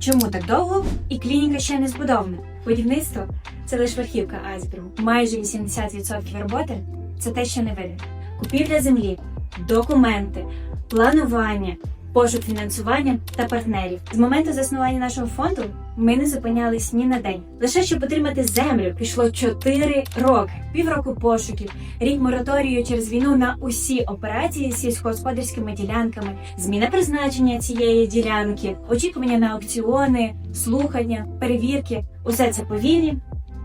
Чому так довго? І клініка ще не збудована. Будівництво це лише верхівка айсбергу. Майже 80% роботи це те, що не видно. Купівля землі, документи, планування, пошук фінансування та партнерів. З моменту заснування нашого фонду ми не зупинялись ні на день. Лише щоб отримати землю пішло 4 роки, півроку пошуків, рік мораторію через війну на усі операції з сільськогосподарськими ділянками, зміна призначення цієї ділянки, очікування на аукціони, слухання, перевірки. Усе це повільні,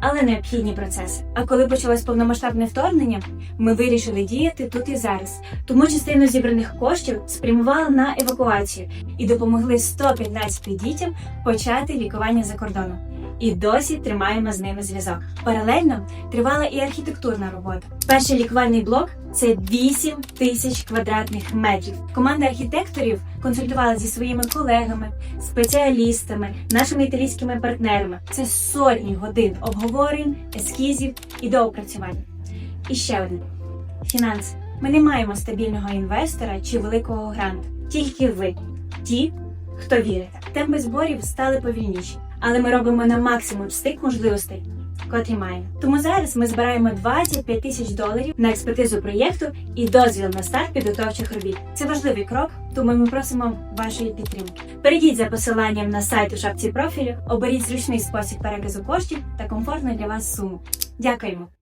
але необхідні процеси. А коли почалось повномасштабне вторгнення, ми вирішили діяти тут і зараз. Тому частину зібраних коштів спрямували на евакуацію і допомогли 115 дітям почати лікування за кордоном. І досі тримаємо з ними зв'язок. Паралельно тривала і архітектурна робота. Перший лікувальний блок це 8 тисяч квадратних метрів. Команда архітекторів консультувала зі своїми колегами, спеціалістами, нашими італійськими партнерами. Це сотні годин обговорень, ескізів і доопрацювань. І ще одне фінанси. Ми не маємо стабільного інвестора чи великого гранту. Тільки ви, ті, хто вірить. Темпи зборів стали повільніші, але ми робимо на максимум з тих можливостей, котрі маємо. Тому зараз ми збираємо 25 тисяч доларів на експертизу проєкту і дозвіл на старт підготовчих робіт. Це важливий крок, тому ми просимо вашої підтримки. Перейдіть за посиланням на сайт у шапці профілю, оберіть зручний спосіб переказу коштів та комфортну для вас суму. Дякуємо!